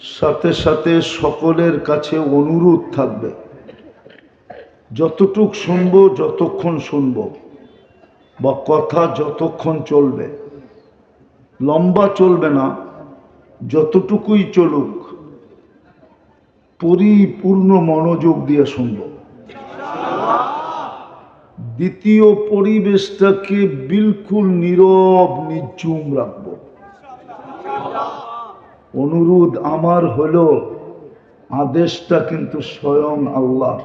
সাথে সাথে সকলের কাছে অনুরোধ থাকবে। যতটুক শুনব, যতক্ষণ শুনব বা কথা যতক্ষণ চলবে। লম্বা চলবে না, যতটুকুই চলুক, পরিপূর্ণ মনোযোগ দিয়ে শুনব। দ্বিতীয় পরিবেশটাকে বিলকুল নীরব নির্জুম রাখব। অনুরোধ আমার হলো, আদেশটা কিন্তু স্বয়ং আল্লাহ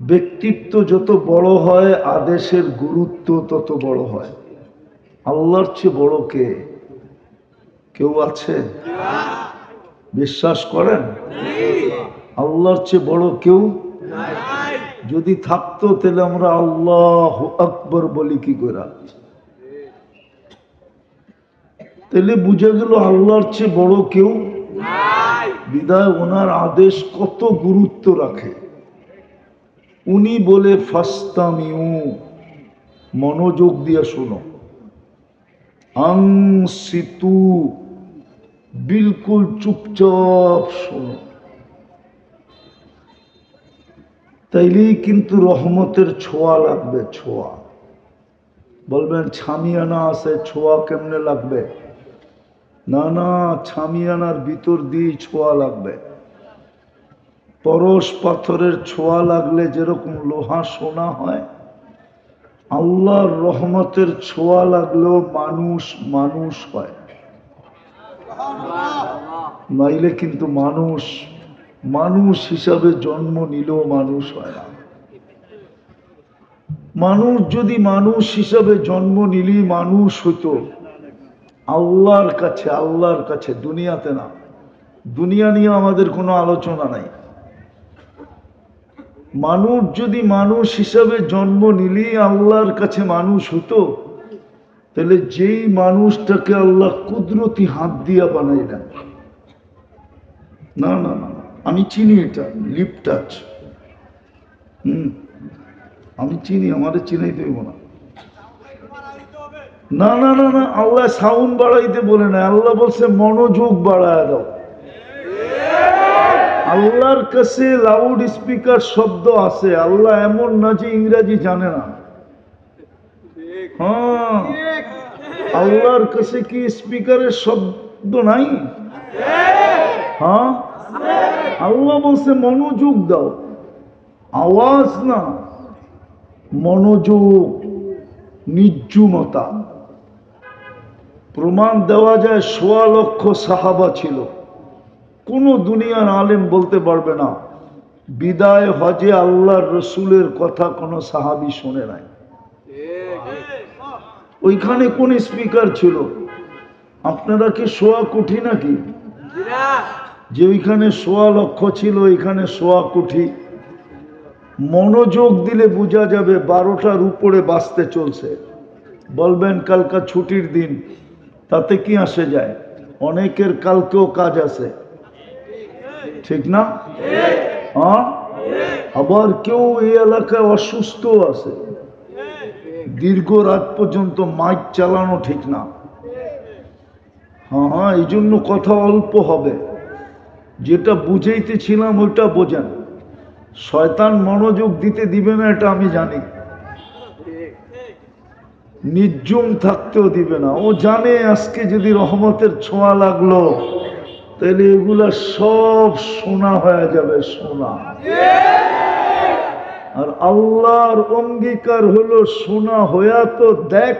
ব্যক্তিত্ব যত বড় হয়, আদেশের গুরুত্ব তত বড় হয়। আল্লাহর চেয়ে বড় কে? কেউ আছে? বিশ্বাস করেন? আল্লাহর চেয়ে বড় কেউ? যদি থাকতো, তাহলে আমরা আল্লাহ আকবর বলি কি করে? তাহলে বুঝে গেল আল্লাহর চেয়ে বড় কেউ? বিদায় ওনার আদেশ কত গুরুত্ব রাখে? উনি বলে ফাস্তামিউ মনোযোগ দিয়ে শোনো। আং সিতু বিলকুল চুপচাপ শোনো। তাইলেই কিন্তু রহমতের ছোঁয়া লাগবে ছোঁয়া। বলবেন ছামিয়ানা আছে ছোঁয়া কেমনে লাগবে? না না ছামিয়ানার ভিতর দিয়ে ছোঁয়া লাগবে। পরশ পাথরের ছোঁয়া লাগলে যেরকম লোহা সোনা হয়, আল্লাহর রহমতের ছোঁয়া লাগলেও মানুষ মানুষ হয়। নাইলে কিন্তু মানুষ মানুষ হিসাবে জন্ম নিলেও মানুষ হয় না। মানুষ যদি মানুষ হিসাবে জন্ম নিলেই মানুষ হতো আল্লাহর কাছে আল্লাহর কাছে দুনিয়াতে না। দুনিয়া নিয়ে আমাদের কোনো আলোচনা নাই। মানুষ যদি মানুষ হিসাবে জন্ম নিলেই আল্লাহর কাছে মানুষ হতো তাহলে যেই মানুষটাকে আল্লাহ কুদরতি হাত দিয়া বানাইলেন। না না না না, আমি চিনি এটা লিপ টাচ হুম আমি চিনি আমাদের চিনাই দেব না। না না না না, আল্লাহ সাউন্ড বাড়াইতে বলে না। আল্লাহ বলছে, মনোযোগ বাড়ায় দাও। আল্লাহর কাছে লাউড স্পিকার শব্দ আছে। আল্লাহ এমন না যে ইংরাজি জানে না। হ্যাঁ। আল্লাহর কাছে কি স্পিকারের শব্দ নাই? হ্যাঁ। আল্লাহ বলছে, মনোযোগ দাও। আওয়াজ না, মনোযোগ নির্জুমতা প্রমাণ দেওয়া যায় সোয়া লক্ষ সাহাবা ছিল। কোনো দুনিয়ার আলেম বলতে পারবে না, বিদায় হজে আল্লাহর রসুলের কথা কোনো সাহাবি শোনে নাই। ওইখানে কোন স্পিকার ছিল? আপনারা কি সোয়া কুঠি নাকি? যে ওইখানে সোয়া লক্ষ ছিল, ওইখানে সোয়া কুঠি। মনোযোগ দিলে বোঝা যাবে বারোটার উপরে বাঁচতে চলছে। বলবেন কালকা ছুটির দিন তাতে কি আসে যায়? অনেকের কালকেও কাজ আছে। ঠিক না? হ্যাঁ? আবার কেউ এই এলাকায় অসুস্থ আছে। দীর্ঘ রাত পর্যন্ত মাইক চালানো ঠিক না। হ্যাঁ হ্যাঁ এই জন্য কথা অল্প হবে। যেটা বুঝাইতেছিলাম ওইটা বোঝেন। শয়তান মনোযোগ দিতে দিবে না, এটা আমি জানি। নির্জুম থাকতেও দিবে না। ও জানে আজকে যদি রহমতের ছোঁয়া লাগল, তাহলে এগুলা সব সোনা হয়ে যাবে, সোনা। আর আল্লাহর অঙ্গীকার হলো সোনা হইয়া তো দেখ,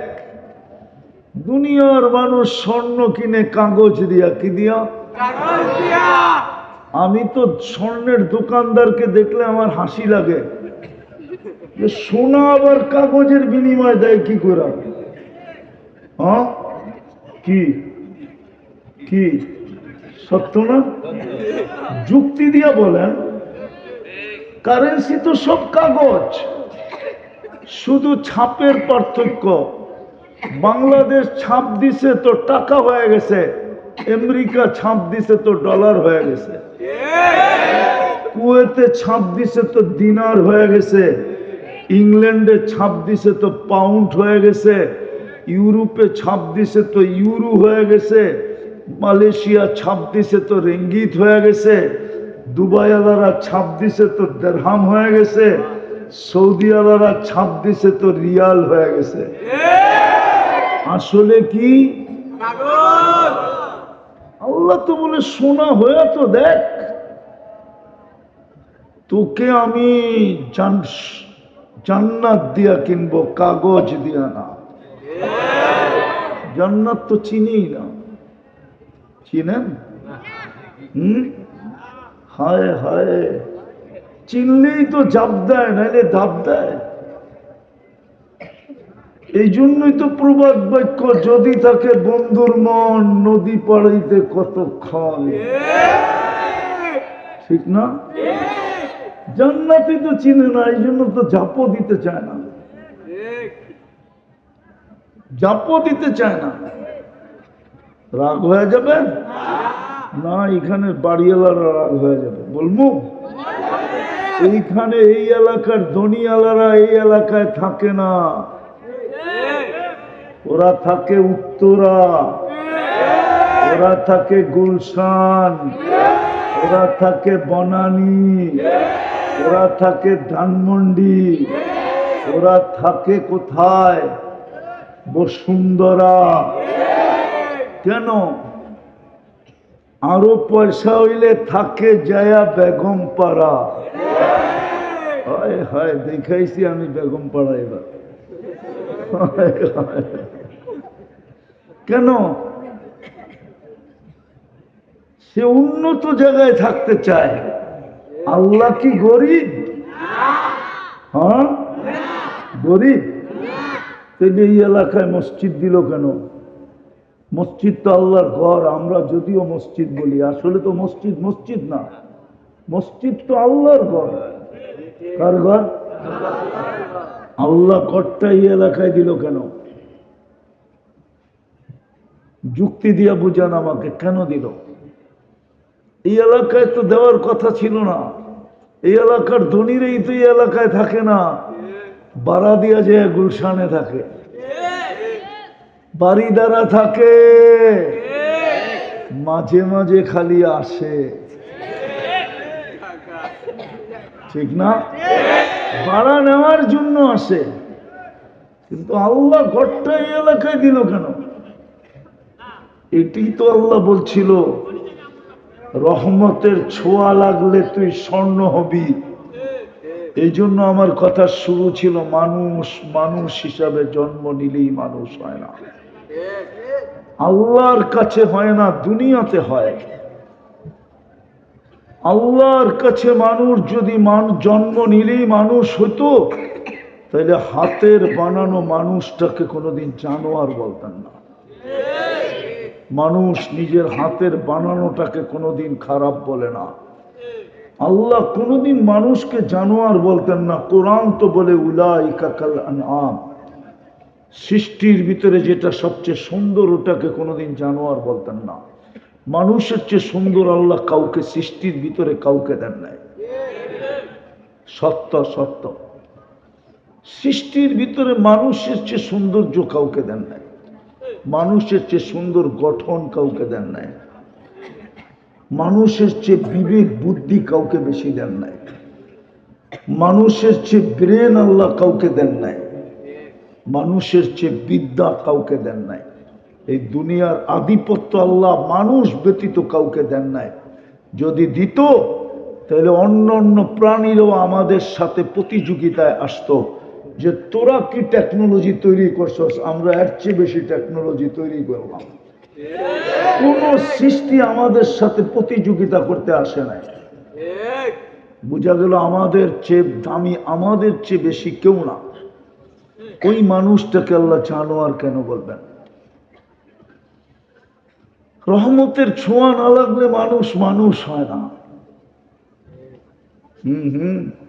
দুনিয়ার মানুষ স্বর্ণ কিনে কাগজ দিয়া কি দিয়া? আমি তো স্বর্ণের দোকানদারকে দেখলে আমার হাসি লাগে। যে সোনা আবার কাগজের বিনিময় দেয় কি করে হ্যাঁ? কি? কি? সত্য না? যুক্তি দিয়া বলেন। কারেন্সি তো সব কাগজ। শুধু ছাপের পার্থক্য। বাংলাদেশ ছাপ দিছে তো টাকা হয়ে গেছে। আমেরিকা ছাপ দিছে তো ডলার হয়ে গেছে। কুয়েতে ছাপ দিছে তো দিনার হয়ে গেছে। ইংল্যান্ডে ছাপ দিছে তো পাউন্ড হয়ে গেছে, ইউরোপে ছাপ দিছে তো ইউরো হয়ে গেছে, মালয়েশিয়া ছাপ দিছে তো রেঙ্গিত হয়ে গেছে দুবাই আলারা ছাপ দিছে তো দেড়হাম হয়ে গেছে সৌদি ছাপ দিছে তো রিয়াল হয়ে গেছে। আসলে কি? আল্লাহ তো বলে সোনা হয়ে তো দেখ। তোকে আমি জান- জান্নাত দিয়া কিনবো কাগজ দিয়া না। জান্নাত তো চিনি না। চিনেন? হুম? হায় হায়। চিনলেই তো জাপ দেয় নাইলে ধাপ দেয়। এই জন্যই তো প্রবাদ বাক্য যদি থাকে বন্ধুর মন নদী পাড়াইতে কতক্ষণ ঠিক। না? জান্নাতি তো চিনে না, এই জন্য তো জাপও দিতে চায় না। জাপও দিতে চায় না। রাগ হয়ে যাবে? না এখানে বাড়িওয়ালারা রাগ হয়ে যাবে। বলব? এইখানে এই এলাকার ধনিয়ালারা এই এলাকায় থাকে না। ওরা থাকে উত্তরা। ওরা থাকে গুলশান। ওরা থাকে বনানী। ওরা থাকে ধানমন্ডি। ওরা থাকে কোথায়? বসুন্ধরা। কেন? আরও পয়সা হইলে থাকে জায়া বেগম পাড়া হায় হায়, দেখাইছি আমি বেগম পাড়া এবার। কেন? সে উন্নত জায়গায় থাকতে চায়। আল্লাহ কি গরিব? হ্যাঁ? গরিব? তাহলে এই এলাকায় মসজিদ দিল কেন? মসজিদ তো আল্লাহর ঘর, আমরা যদিও মসজিদ বলি, আসলে তো মসজিদ মসজিদ না। মসজিদ তো আল্লাহর ঘর। কার ঘর? আল্লাহ ঘরটা এই এলাকায় দিল কেন? যুক্তি দিয়া বুঝান আমাকে, কেন দিল? এই এলাকায় তো দেওয়ার কথা ছিল না। এই এলাকার ধনীরাই তো এই এলাকায় থাকে না। বাড়া দিয়া যে গুলশানে থাকে। বাড়িদারা থাকে। মাঝে মাঝে খালি আসে। ঠিক না? ভাড়া নেওয়ার জন্য আসে। কিন্তু আল্লাহ ঘরটা এই এলাকায় দিল কেন? এটি তো আল্লাহ বলছিল রহমতের ছোঁয়া লাগলে তুই স্বর্ণ হবি। এই জন্য আমার কথা শুরু ছিল, মানুষ মানুষ হিসাবে জন্ম নিলেই মানুষ হয় না। আল্লাহর কাছে হয় না, দুনিয়াতে হয়। আল্লাহর কাছে মানুষ যদি জন্ম নিলেই মানুষ হতো তাহলে হাতের বানানো মানুষটাকে কোনোদিন জানোয়ার বলতেন না। মানুষ নিজের হাতের বানানোটাকে কোনোদিন খারাপ বলে না। আল্লাহ কোনোদিন মানুষকে জানোয়ার বলতেন না, কোরআন তো বলে উলাই কাল আনআম। সৃষ্টির ভিতরে যেটা সবচেয়ে সুন্দর, ওটাকে কোনোদিন জানোয়ার বলতেন না। মানুষের চেয়ে সুন্দর আল্লাহ কাউকে, সৃষ্টির ভিতরে কাউকে দেন নাই। সত্য সত্য। সৃষ্টির ভিতরে মানুষের চেয়ে সৌন্দর্য কাউকে দেন নাই। মানুষের চেয়ে সুন্দর গঠন কাউকে দেন নাই। মানুষের চেয়ে বিবেক, বুদ্ধি কাউকে বেশি দেন নাই। মানুষের চেয়ে ব্রেন আল্লাহ কাউকে দেন নাই। মানুষের চেয়ে বিদ্যা কাউকে দেন নাই। এই দুনিয়ার আধিপত্য আল্লাহ মানুষ ব্যতীত কাউকে দেন নাই। যদি দিত, তাহলে অন্য অন্য প্রাণীরাও আমাদের সাথে প্রতিযোগিতায় আসতো। যে তোরা কি টেকনোলজি তৈরি করছস? আমরা এর চেয়ে বেশি টেকনোলজি তৈরি করলাম কোন সৃষ্টি আমাদের সাথে প্রতিযোগিতা করতে আসে নাই। বোঝা গেল আমাদের চেয়ে দামি, আমাদের চেয়ে বেশি কেউ না। ওই মানুষটাকে আল্লাহ জানোয়ার কেন বলবেন? রহমতের ছোঁয়া না লাগলে মানুষ মানুষ হয় না। হুম হুম।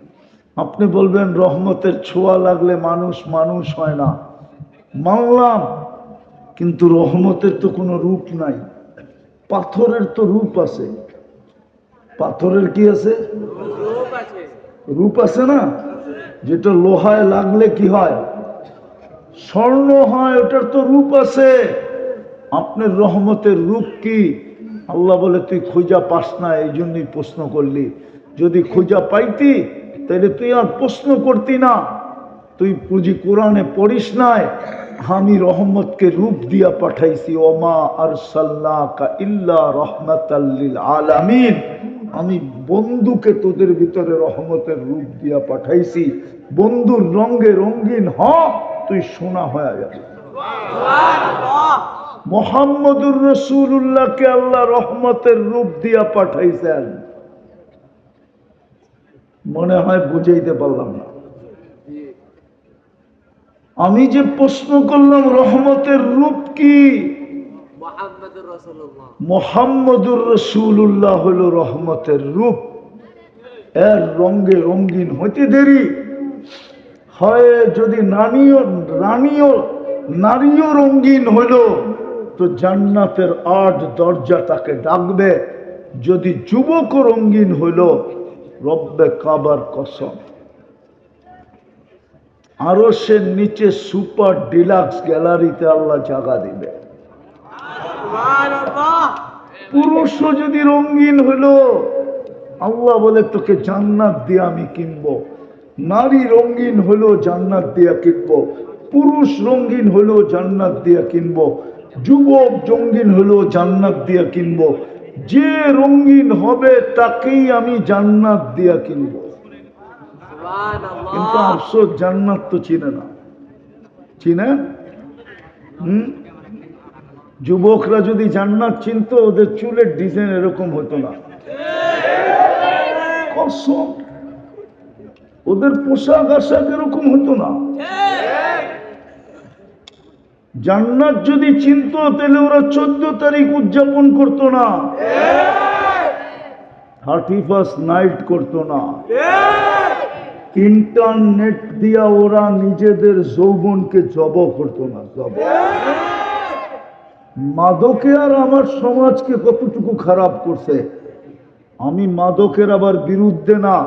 আপনি বলবেন, রহমতের ছোঁয়া লাগলে মানুষ মানুষ হয় না। মানলাম, কিন্তু রহমতের তো কোনো রূপ নাই। পাথরের তো রূপ আছে। পাথরের কি আছে? রূপ আছে না? যেটা লোহায় লাগলে কি হয়? স্বর্ণ হয়, ওটার তো রূপ আছে। আপনার রহমতের রূপ কি? আল্লাহ বলে, তুই খোঁজা পাস না। এই জন্যই প্রশ্ন করলি। যদি খোঁজা পাইতি তাহলে তুই আর প্রশ্ন করতি না। তুই পুঁজি কোরআনে পড়িস নাই। আমি রহমতকে রূপ দিয়া পাঠাইছি। ওমা আর সাল্লাকা ইল্লা রহমতাল্লিল আলামিন। আমি বন্ধুকে তোদের ভিতরে রহমতের রূপ দিয়া পাঠাইছি। বন্ধুর রঙ্গে রঙ্গিন হ তুই সোনা হয়ে যাবে মোহাম্মদুর রসুল্লাহকে আল্লাহ রহমতের রূপ দিয়া পাঠাইছেন। মনে হয় বুঝাইতে পারলাম না। আমি যে প্রশ্ন করলাম রহমতের রূপ কি? মোহাম্মদুর রসুল্লাহ হলো রহমতের রূপ। এর রঙ্গে রঙ্গিন হইতে দেরি। হয় যদি নানিও রানীও নারীও রঙ্গিন হইল তো জান্নাতের আট দরজা তাকে ডাকবে। যদি যুবক রঙ্গিন হইল রব্বে কাবার কসম। আরও সে নিচে সুপার ডিলাক্স গ্যালারিতে আল্লাহ জায়গা দিবে। পুরুষও যদি রঙিন হলো, আল্লাহ বলে, তোকে জান্নাত দিয়ে আমি কিনবো। নারী রঙিন হলো জান্নাত দিয়া কিনবো। পুরুষ রঙিন হলো জান্নাত দিয়া কিনবো। যুবক জঙ্গিন হলো জান্নাত দিয়া কিনবো। যে রঙিন হবে তাকেই আমি জান্নাত দিয়া কিনবো। কিন্তু আফসোস জান্নাত তো চিনে না। চিনে? হুম? যুবকরা যদি জান্নাত চিনতো ওদের চুলের ডিজাইন এরকম হতো না। কসম। ওদের পোশাক আশাক এরকম হতো না। জান্নাত যদি চিনত, তাহলে ওরা চোদ্দ তারিখ উদযাপন করতো না। থার্টি ফার্স্ট নাইট করতো না। ইন্টারনেট দিয়া ওরা নিজেদের যৌবনকে জব করতো না, জব। মাদকে আর আমার সমাজকে কতটুকু খারাপ করছে? আমি মাদকের আবার বিরুদ্ধে না।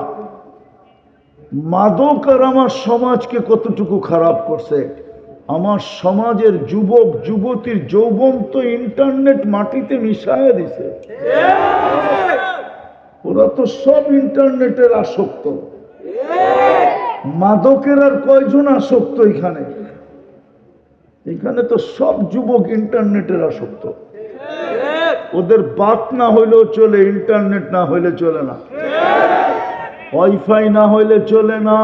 মাদক আর আমার সমাজকে কতটুকু খারাপ করছে? আমার সমাজের যুবক, যুবতীর যৌবন তো ইন্টারনেট মাটিতে মিশায় দিছে। ওরা তো সব ইন্টারনেটের আসক্ত। মাদকের আর কয়জন আসক্ত এখানে? এখানে তো সব যুবক ইন্টারনেটের আসক্ত। ওদের বাত না হইলেও চলে, ইন্টারনেট না হইলে চলে না। ওয়াইফাই না হইলে চলে না।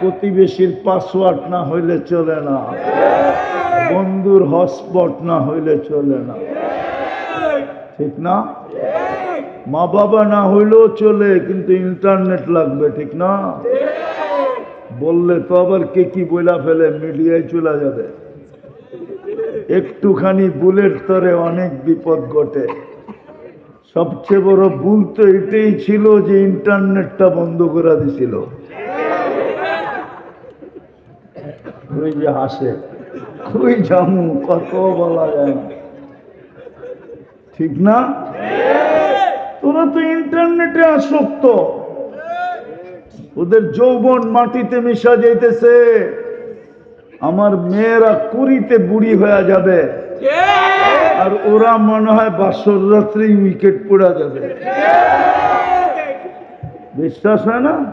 প্রতিবেশীর পাসওয়ার্ড না হইলে চলে না। বন্ধুর হটস্পট না হইলে চলে না। ঠিক না? মা বাবা না হইলেও চলে, কিন্তু ইন্টারনেট লাগবে, ঠিক না? বললে তো আবার কে কি বইলা ফেলে, মিডিয়ায় চলে যাবে। একটুখানি বুলেট তরে অনেক বিপদ ঘটে। সবচেয়ে বড় ভুল তো এটাই ছিল যে ইন্টারনেটটা বন্ধ করে দিছিল। ওই যে হাসে ওই জামু, কত বলা যায় না। ঠিক না? তোরা তো ইন্টারনেটে আসক্ত। ওদের যৌবন মাটিতে মিশা যাইতেছে। আমার মেয়েরা কুড়িতে বুড়ি হয়ে যাবে। আর ওরা মনে হয় বাসর রাত্রে উইকেট পড়া যাবে। বিশ্বাস হয় না?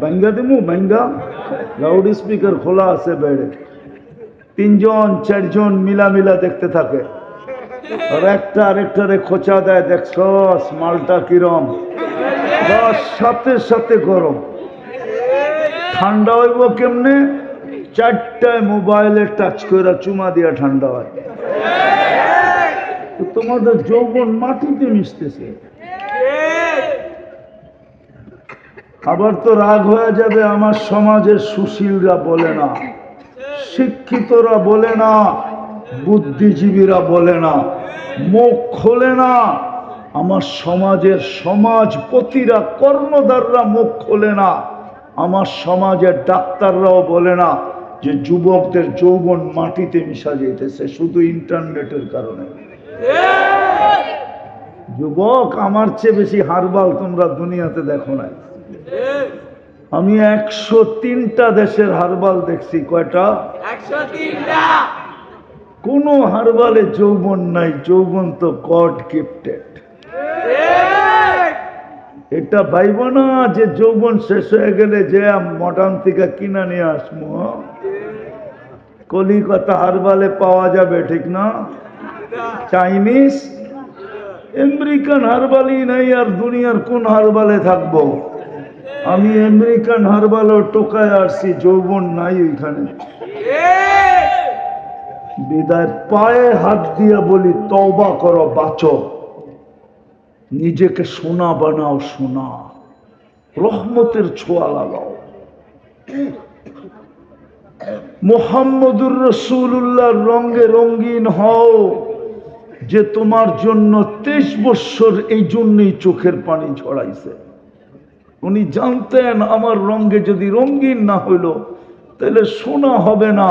ব্যাঙ্গা দিমু, ব্যাঙ্গা। লাউড স্পিকার খোলা আছে বেড়ে। তিনজন, চারজন মিলা মিলা দেখতে থাকে। আর একটা আরেকটারে খোঁচা দেয়, দেখছস, মালটা কিরম। সাথে সাথে গরম। ঠান্ডা হইব কেমনে? চারটায় মোবাইলে টাচ করে চুমা দিয়া ঠান্ডা হয়। তোমাদের যৌবন মাটিতে মিশতেছে। আবার তো রাগ হয়ে যাবে, আমার সমাজের সুশীলরা বলে না, শিক্ষিতরা বলে না, বুদ্ধিজীবীরা বলে না, মুখ খোলে না। আমার সমাজের সমাজপতিরা কর্মদাররা মুখ খোলে না। আমার সমাজের ডাক্তাররাও বলে না যে যুবকদের যৌবন মাটিতে মিশা যেতেছে, শুধু ইন্টারনেটের কারণে। যুবক, আমার চেয়ে বেশি হারবাল তোমরা দুনিয়াতে দেখো না আমি একশো তিনটা দেশের হারবাল দেখছি কয়টা? কোনো হারবালে যৌবন নাই যৌবন তো গড গিফটেড। এটা ভাইব না যে যৌবন শেষ হয়ে গেলে যে মডার্ন থেকে কিনা নিয়ে আসব? কলিকাতা হারবালে পাওয়া যাবে ঠিক না? চাইনিজ? আমেরিকান হারবালই নাই আর দুনিয়ার কোন হারবালে থাকব? আমি আমেরিকান হারবালও টোকায় আসছি, যৌবন নাই ওইখানে। বিদায় পায়ে হাত দিয়া বলি, তওবা করো, বাঁচো। নিজেকে সোনা বানাও, সোনা। রহমতের ছোঁয়া লাগাও। মোহাম্মদুর রসুল্লাহর রঙে রঙিন হও, যে তোমার জন্য তেইশ বৎসর এই জন্যই চোখের পানি ঝরাইছে উনি জানতেন আমার রঙে যদি রঙিন না হইল, তাহলে সোনা হবে না,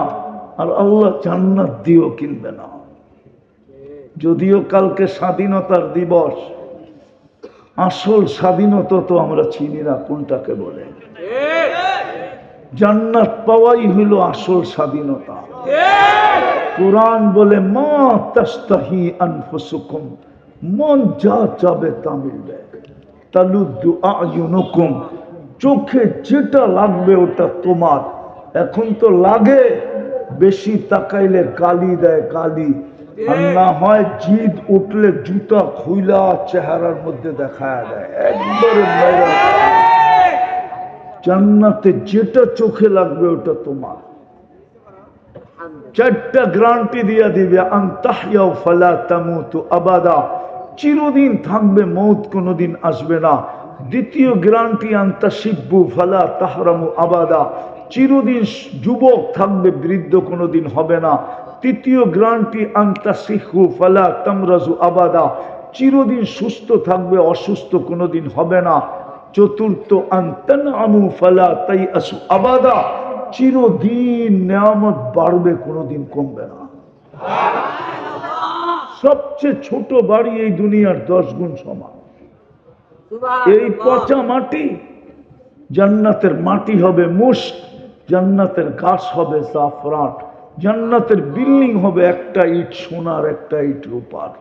আর আল্লাহ জান্নাত দিও কিনবে না। যদিও কালকে স্বাধীনতার দিবস, আসল স্বাধীনতা তো আমরা চিনি না, কোনটাকে বলে। জান্নাত পাওয়াই হইল আসল স্বাধীনতা। কোরআন বলে, মা তাস্তাহি আনফুসুকুম মন যা চাবে তা মিলবে। তালুদ্দু আয়ুনুকুম, চোখে যেটা লাগবে ওটা তোমার। এখন তো লাগে, বেশি তাকাইলে গালি দেয় গালি। আর না হয় জিদ উঠলে জুতা খুইলা চেহারার মধ্যে দেখা দেয়। একবারে জান্নাতে যেটা চোখে লাগবে ওটা তোমার। চারটা গ্রান্টি দিয়া দিবে আন্তাহিয়াও ফালা তামুতু আবাদা। চিরদিন থাকবে, মৌত কোনোদিন আসবে না। দ্বিতীয় গ্রান্টি আন্তা শিব্বু ফালা তাহরামু আবাদা। চিরদিন যুবক থাকবে, বৃদ্ধ কোনোদিন হবে না। তৃতীয় গ্রান্টি আন্তা শিখু ফালা তামরাজু আবাদা। চিরদিন সুস্থ থাকবে, অসুস্থ কোনোদিন হবে না। চতুর্থ আন্তান আমু ফালা তাই আসু আবাদা। চিরদিন নেয়ামত বাড়বে, কোনোদিন কমবে না। সবচেয়ে ছোট বাড়ি এই দুনিয়ার দশ গুণ সমান। এই পচা মাটি জান্নাতের মাটি হবে মুস্ক জান্নাতের গাছ হবে জাফরান জান্নাতের বিল্ডিং হবে একটা ইট সোনার একটা ইট রূপার।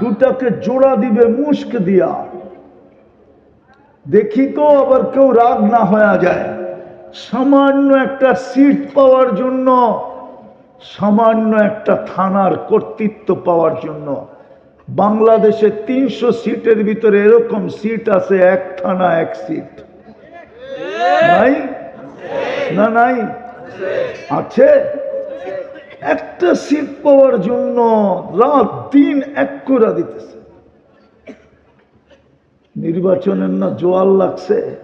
দুটাকে জোড়া দিবে মুস্ক দিয়া। দেখি তো আবার কেউ রাগ না হয়ে যায়। সামান্য একটা সিট পাওয়ার জন্য সামান্য একটা থানার কর্তৃত্ব পাওয়ার জন্য বাংলাদেশে তিনশো সিটের ভিতরে এরকম সিট আছে, এক থানা, এক সিট। নাই? না নাই? আছে? একটা সিট পাওয়ার জন্য রাত দিন এক করে দিতেছে। নির্বাচনের না জোয়ার লাগছে?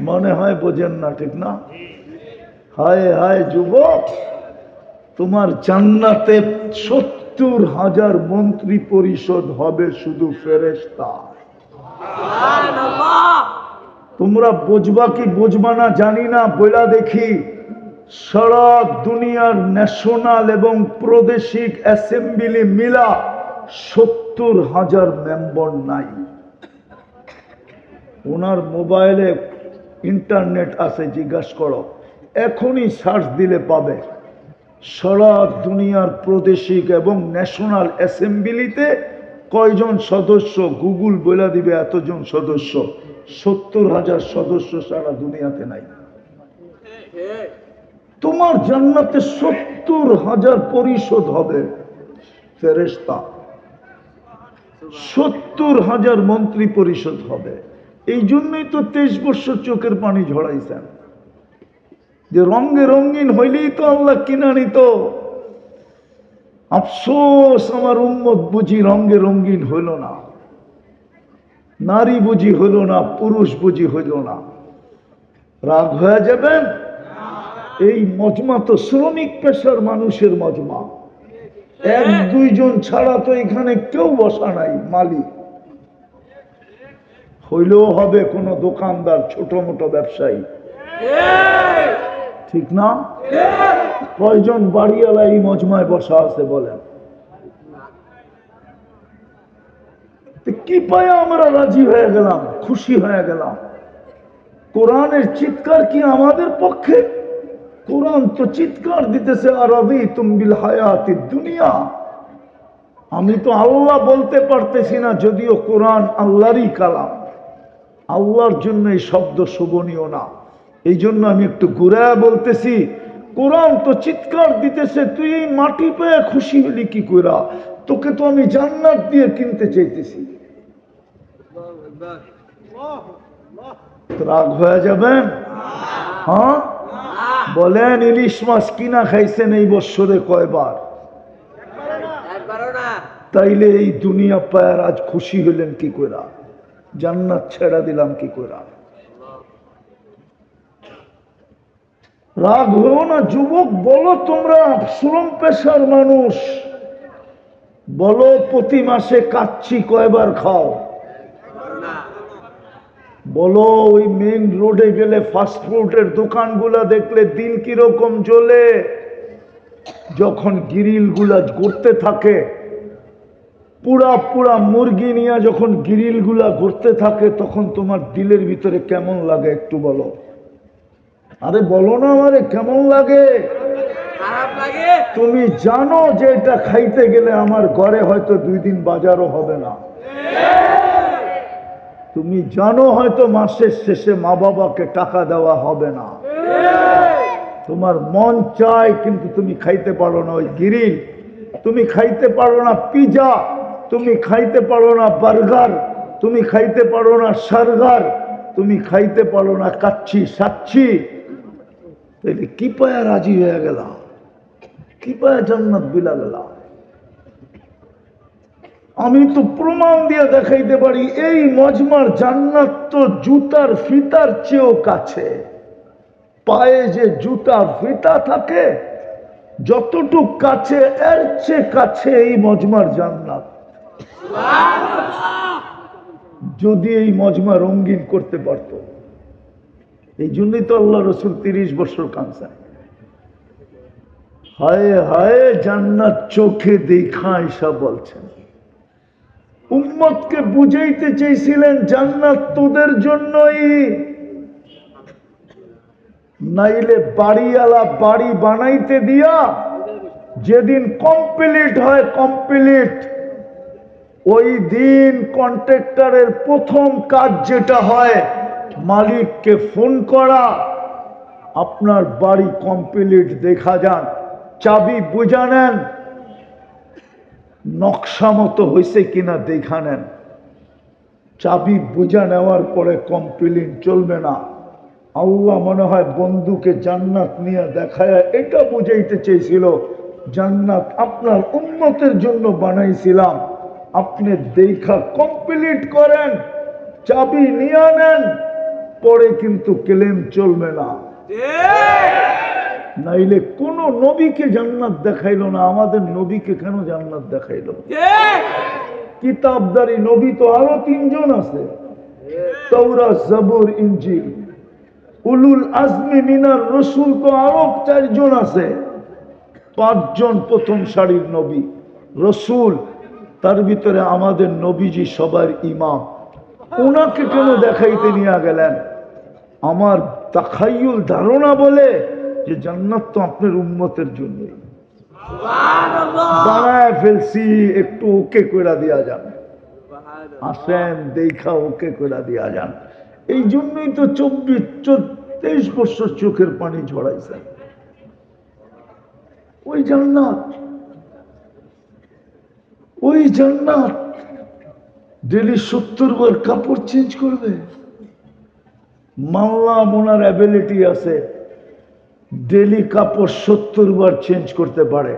মনে হয় বোঝেন না, ঠিক না? হায় হায়, যুবক! তোমার জান্নাতে সত্তর হাজার মন্ত্রী পরিষদ হবে শুধু ফেরেস্তা তোমরা বুঝবা কি বুঝবা না জানি না বইলা দেখি। সারা দুনিয়ার ন্যাশনাল এবং প্রাদেশিক অ্যাসেম্বলি মিলা সত্তর হাজার মেম্বার নাই। ওনার মোবাইলে ইন্টারনেট আছে জিজ্ঞাসা করো। এখনই সার্চ দিলে পাবে। সারা দুনিয়ার প্রাদেশিক এবং ন্যাশনাল অ্যাসেম্বলিতে কয়জন সদস্য? গুগল বলে দিবে এতজন সদস্য। সত্তর হাজার সদস্য সারা দুনিয়াতে নাই। তোমার জান্নাতে সত্তর হাজার পরিষদ হবে ফেরেস্তা সত্তর হাজার মন্ত্রী পরিষদ হবে। এই জন্যই তো তেইশ বছর চোখের পানি ঝড়াইছেন যে রঙে রঙিন হইলেই তো আল্লাহ কিনা নিত। আফসোস, আমার উম্মত বুঝি রঙে রঙিন হইল না। নারী বুঝি হইল না, পুরুষ বুঝি হইল না। রাগ হয়ে যাবেন এই মজমা তো শ্রমিক পেশার মানুষের মজমা। এক, দুইজন ছাড়া তো এখানে কেউ বসা নাই, মালিক। হইলেও হবে কোনো দোকানদার, ছোট মোটো ব্যবসায়ী। ঠিক না? কয়জন বাড়িওয়ালা এই মজমায় বসা আছে বলেন? কি পায়ে আমরা রাজি হয়ে গেলাম, খুশি হয়ে গেলাম? কোরআনের চিৎকার কি আমাদের পক্ষে? কোরআন তো চিৎকার দিতেছে, আরবি তুমবিল হায়াতি দুনিয়া। আমি তো আল্লাহ বলতে পারতেছি না, যদিও কোরআন আল্লাহরই কালাম। আল্লাহর জন্য এই শব্দ শোভনীয় না। এই জন্য আমি একটু ঘুরায় বলতেছি, কোরআন তো চিৎকার দিতেছে, তুই এই মাটি পেয়ে খুশি হলি কি কইরা? তোকে তো আমি জান্নাত দিয়ে কিনতে চাইতেছি। রাগ হয়ে যাবেন? হ্যাঁ? বলেন ইলিশ মাছ কিনা খাইছেন এই বৎসরে কয়বার? তাইলে এই দুনিয়া পায়ার আজ খুশি হলেন কি কইরা? জান্নাত ছেড়া দিলাম কি কইরা? রাগ হয়েও না যুবক, বলো তোমরা শ্রম পেশার মানুষ। বলো, প্রতি মাসে কাচ্ছি কয়বার খাও? বলো, ওই মেইন রোডে গেলে ফাস্ট ফুডের দোকানগুলা দেখলে দিল কীরকম জ্বলে। যখন গিরিলগুলা ঘুরতে থাকে, পুরা পুরা মুরগি নিয়ে যখন গিরিলগুলা ঘুরতে থাকে, তখন তোমার দিলের ভিতরে কেমন লাগে একটু বলো? আরে বলো না আমারে কেমন লাগে? তুমি জানো যে এটা খাইতে গেলে আমার ঘরে হয়তো দুই দিন বাজারও হবে না। তুমি জানো হয়তো মাসের শেষে মা বাবাকে টাকা দেওয়া হবে না। তোমার মন চায় কিন্তু তুমি খাইতে পারো না ওই গিরিল। তুমি খাইতে পারো না পিজা। তুমি খাইতে পারো না বার্গার। তুমি খাইতে পারো না সার্গার। তুমি খাইতে পারো না কাচ্ছি সাচ্ছি তাইলে কি পায়া রাজি হয়ে গেল কি পায়া জান্নাত বিলা গেলা আমি তো প্রমাণ দিয়ে দেখাইতে পারি এই মজমার জান্নাত তো জুতার ফিতার চেয়েও কাছে। পায়ে যে জুতা ফিতা থাকে যতটুক কাছে এর চেয়ে কাছে এই মজমার জান্নাত। যদি এই মজমা রঙ্গিন করতে পারত। এই জন্যই তো আল্লাহ রসুল তিরিশ বছর কাঁচায় হায় হায় জান্নাত চোখে দেখা এসা বলছেন, উম্মতকে বুঝাইতে চেয়েছিলেন জান্নাত তোদের জন্যই। নাইলে বাড়িওয়ালা বাড়ি বানাইতে দিয়া যেদিন কমপ্লিট হয় কমপ্লিট ওই দিন কন্ট্রাক্টরের প্রথম কাজ যেটা হয় মালিককে ফোন করা, আপনার বাড়ি কমপ্লিট দেখা যান, চাবি বুঝা নেন, নকশা মতো হয়েছে কিনা দেখা নেন। চাবি বুঝা নেওয়ার পরে কমপ্লেন চলবে না। আল্লাহ মনে হয় বন্ধুকে জান্নাত নিয়ে দেখায়, এটা বুঝাইতে চেয়েছিল, জান্নাত আপনার উন্নতের জন্য বানাইছিলাম। আপনি দেখা কমপ্লিট করেন, চাবি নিয়ে নেন। পরে কিন্তু ক্লেম চলবে না। নাইলে কোন নবীকে জান্নাত দেখাইলো না আমাদের নবীকে কেন জান্নাত দেখাইলো? কিতাবদারি নবী তো আরও তিনজন আছে। তৌরা জবুর ইঞ্জিল উলুল আজমি মিনার রসুল তো আরও চারজন আছে। পাঁচজন প্রথম সারির নবী। রসুল তার ভিতরে আমাদের নবীজি সবার ইমাম। ওনাকে কেন দেখাইতে নিয়ে গেলেন? আমার তাখাইয়ুল ধারণা বলে যে জান্নাত তো আপনার উন্মতের জন্য বানায় ফেলছি, একটু ওকে করে দেওয়া যান। আসেন, দেখা ওকে করে দেওয়া যান। এই জন্যই তো চব্বিশ তেইশ বছর চোখের পানি ঝরাইছে। ওই জান্নাত ওই জান্নাত, ডেলি সত্তর বার কাপড় চেঞ্জ করবে। মানলাম ওনার অ্যাবিলিটি আছে ডেলি কাপড় সত্তর বার চেঞ্জ করতে পারে।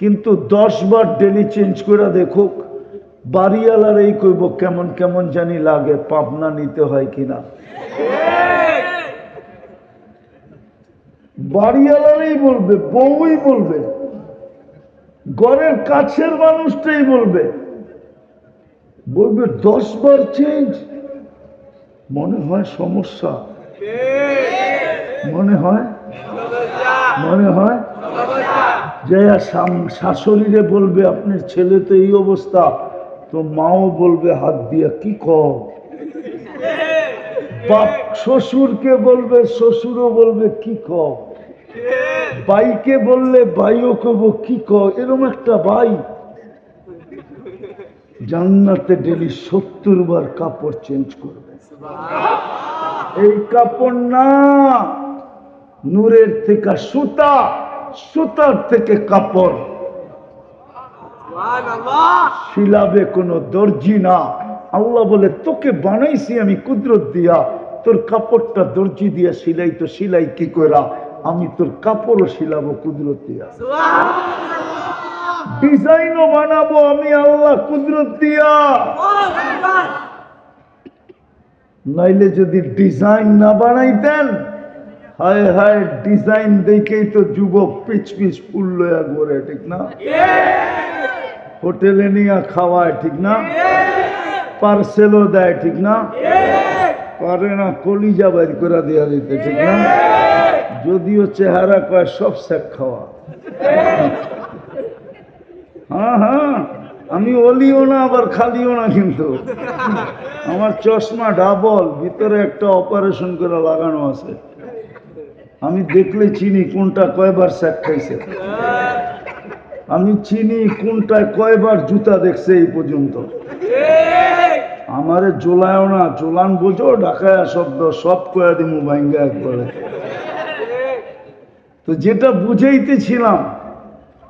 কিন্তু দশ বার ডেলি চেঞ্জ করে দেখুক, বাড়িওয়ালার এই কইব, কেমন কেমন জানি লাগে, পাবনা নিতে হয় কিনা? বাড়িওয়ালারই বলবে, বউই বলবে, ঘরের কাছের মানুষটাই বলবে। বলবে দশ বার চেঞ্জ মনে হয় সমস্যা। মনে হয়? মনে হয়? জয়া শাশুড়িরে বলবে, আপনার ছেলে তো এই অবস্থা। তো মাও বলবে, হাত দিয়া কি কম বাপ শ্বশুরকে বলবে, শ্বশুরও বলবে, কি কম ভাইকে বললে, ভাইও কব, কি ক এরম একটা বাই জান্নাতে ডেলি সত্তর বার কাপড় চেঞ্জ করবে। এই কাপড় না, নূরের থেকে সুতা, সুতার থেকে কাপড়। শিলাবে কোনো দর্জি না। আল্লাহ বলে, তোকে বানাইছি আমি কুদরত দিয়া। তোর কাপড়টা দর্জি দিয়া সিলাই তো সিলাই কি করা আমি তোর কাপড়ও শিলাবো কুদরত দিয়া। ডিজাইনও বানাবো আমি, আল্লাহ, কুদরত দিয়া। নাইলে যদি ডিজাইন না বানাইতেন, হায় হায়, ডিজাইন দেখেই তো যুবক পিচ পিচ ফুল লয়া ঘোরে, ঠিক না? হোটেলে নিয়ে খাওয়ায়, ঠিক না? পার্সেলও দেয়, ঠিক না? পারে না, কলিজা বাইর করে দেওয়া দিতে, ঠিক না? যদিও চেহারা কয়, সব শেখ খাওয়া। হ্যাঁ হ্যাঁ। আমি অলিও না, আবার খালিও না কিন্তু। আমার চশমা ডাবল ভিতরে একটা অপারেশন করে লাগানো আছে। আমি দেখলে চিনি কোনটা কয়বার শেখ খাইছে। আমি চিনি কোনটায় কয়বার জুতা দেখছে এই পর্যন্ত। আমারে জোলায়ও না জোলান বোঝো ঢাকায় শব্দ, সব কয়া দিমু ভাঙ্গা একবারে। তো যেটা বুঝাইতেছিলাম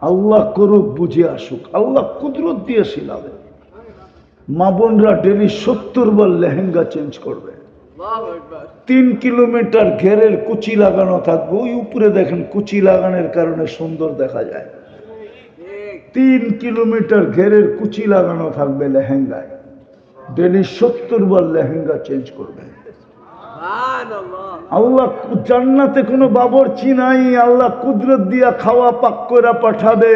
আল্লাহ করুক বুঝে আসুক। আল্লাহ কুদরত দিয়ে শিলাবে। মা বোনরা ডেলি সত্তর বার লেহেঙ্গা চেঞ্জ করবে। তিন কিলোমিটার ঘেরের কুচি লাগানো থাকবে। ওই উপরে দেখেন কুচি লাগানোর কারণে সুন্দর দেখা যায়। তিন কিলোমিটার ঘেরের কুচি লাগানো থাকবে লেহেঙ্গায়। ডেলি সত্তর বার লেহেঙ্গা চেঞ্জ করবে। আল্লাহ জান্নাতে কোনো বাবরচি নাই আল্লাহ কুদরত দিয়া খাওয়া পাক করে পাঠাবে।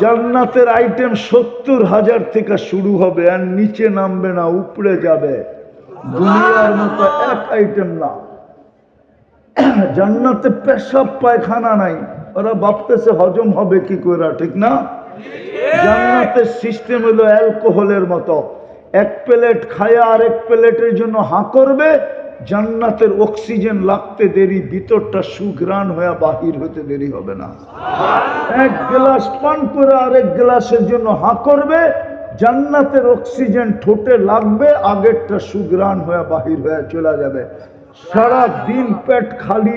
জান্নাতের আইটেম সত্তর হাজার থেকে শুরু হবে আর নিচে নামবে না উপরে যাবে। দুনিয়ার মতো এক আইটেম না। জান্নাতে পেশাব পায়খানা নাই। ওরা ভাবতেছে হজম হবে কি করে ঠিক না? জান্নাতের সিস্টেম হলো অ্যালকোহলের মতো। এক প্লেট খায়া এক প্লেটের জন্য হাঁ করবে জান্নাতের অক্সিজেন লাগতে দেরি, ভিতরটা সুঘ্রাণ হয়ে বাহির হতে দেরি হবে না। এক গ্লাস পান করে আরেক গ্লাসের জন্য হা করবে, জান্নাতের অক্সিজেন ঠোঁটে লাগবে, আগেরটা সুগ্রাণ হয়ে বাহির হয়ে চলে যাবে। সারা দিন পেট খালি